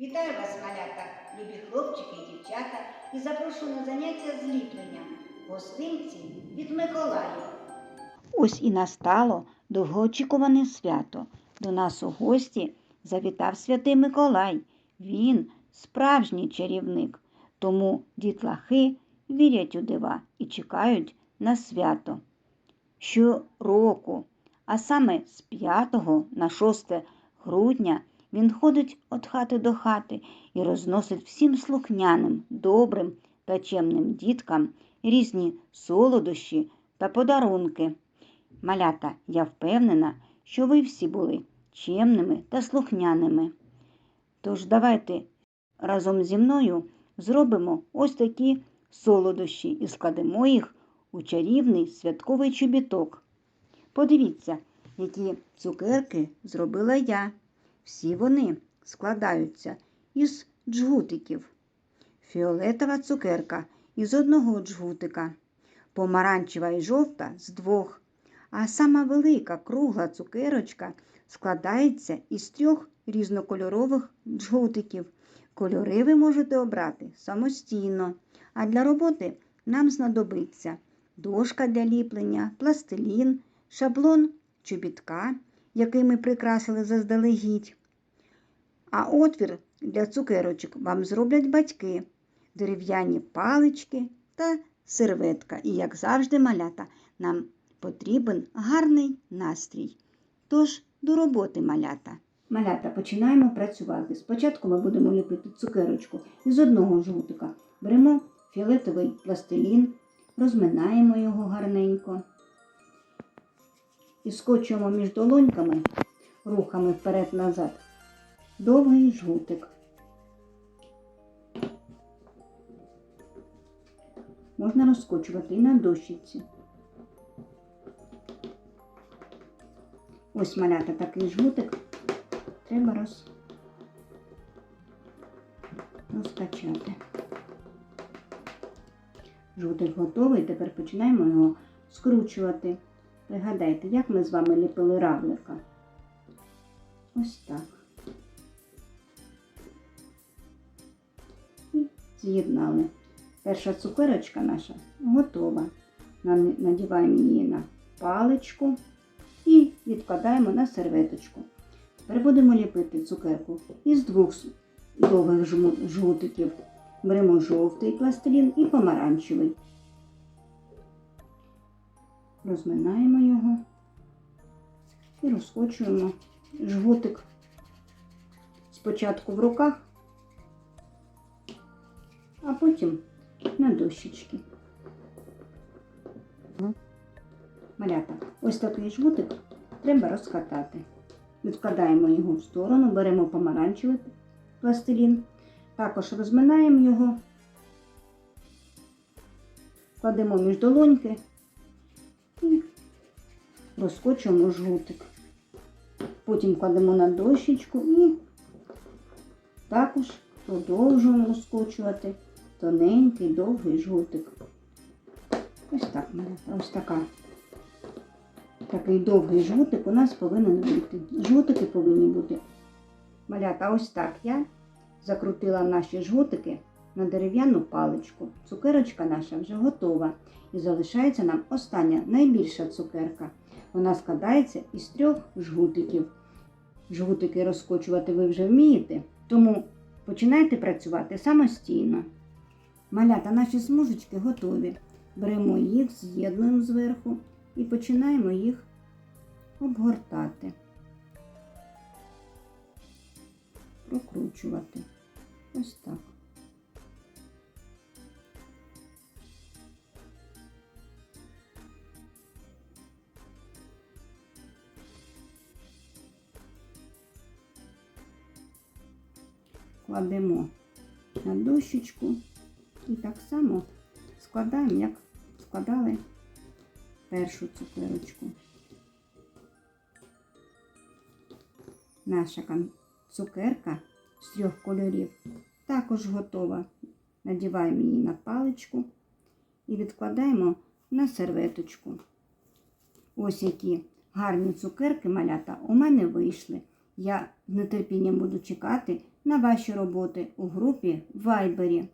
Вітаю вас, малята, любі хлопчики і дівчата, і запрошую на заняття з ліпленням. Гостинці від Миколая. Ось і настало довгоочікуване свято. До нас у гості завітав святий Миколай. Він справжній чарівник. Тому дітлахи вірять у дива і чекають на свято. Щороку, а саме з 5 на 6 грудня він ходить від хати до хати і розносить всім слухняним, добрим та чемним діткам різні солодощі та подарунки. Малята, я впевнена, що ви всі були чемними та слухняними. Тож давайте разом зі мною зробимо ось такі солодощі і складемо їх у чарівний святковий чобіток. Подивіться, які цукерки зробила я. Всі вони складаються із джгутиків. Фіолетова цукерка із одного джгутика, помаранчева і жовта з двох, а сама велика кругла цукерочка складається із трьох різнокольорових джгутиків. Кольори ви можете обрати самостійно, а для роботи нам знадобиться дошка для ліплення, пластилін, шаблон чобітка, який ми прикрасили заздалегідь. А отвір для цукерочок вам зроблять батьки, дерев'яні палички та серветка. І, як завжди, малята, нам потрібен гарний настрій. Тож до роботи малята. Малята, починаємо працювати. Спочатку ми будемо ліпити цукерочку із одного жгутика. Беремо фіолетовий пластилін, розминаємо його гарненько і скочуємо між долоньками рухами вперед-назад довгий жгутик. Можна розкочувати і на дощиці. Ось малята такий жгутик треба роз... розкачати. Жгутик готовий, тепер починаємо його скручувати. Пригадайте, як ми з вами ліпили равлика. Ось так. З'єднали. Перша цукерочка наша готова. Надіваємо її на паличку і відкладаємо на серветочку. Тепер будемо ліпити цукерку із двох довгих жгутиків. Беремо жовтий пластилін і помаранчевий. Розминаємо його і розкочуємо жгутик спочатку в руках, потім на дощечки. Малята, ось такий жгутик треба розкатати. Відкладаємо його в сторону, беремо помаранчевий пластилін, також розминаємо його, кладемо між долоньки і розкочуємо жгутик. Потім кладемо на дощечку і також продовжуємо розкочувати тоненький довгий жгутик. Ось так, ось така. Такий довгий жгутик у нас повинен бути. Жгутики повинні бути. Малята, ось так я закрутила наші жгутики на дерев'яну паличку. Цукерочка наша вже готова. І залишається нам остання найбільша цукерка. Вона складається із трьох жгутиків. Жгутики розкочувати ви вже вмієте, тому починайте працювати самостійно. Малята, наші смужечки готові. Беремо їх, з'єднуємо зверху і починаємо їх обгортати, прокручувати. Ось так. Кладемо на дощечку і так само складаємо, як складали першу цукерочку. Наша цукерка з трьох кольорів також готова. Надіваємо її на паличку і відкладаємо на серветочку. Ось які гарні цукерки малята у мене вийшли. Я з нетерпінням буду чекати на ваші роботи у групі Вайбері.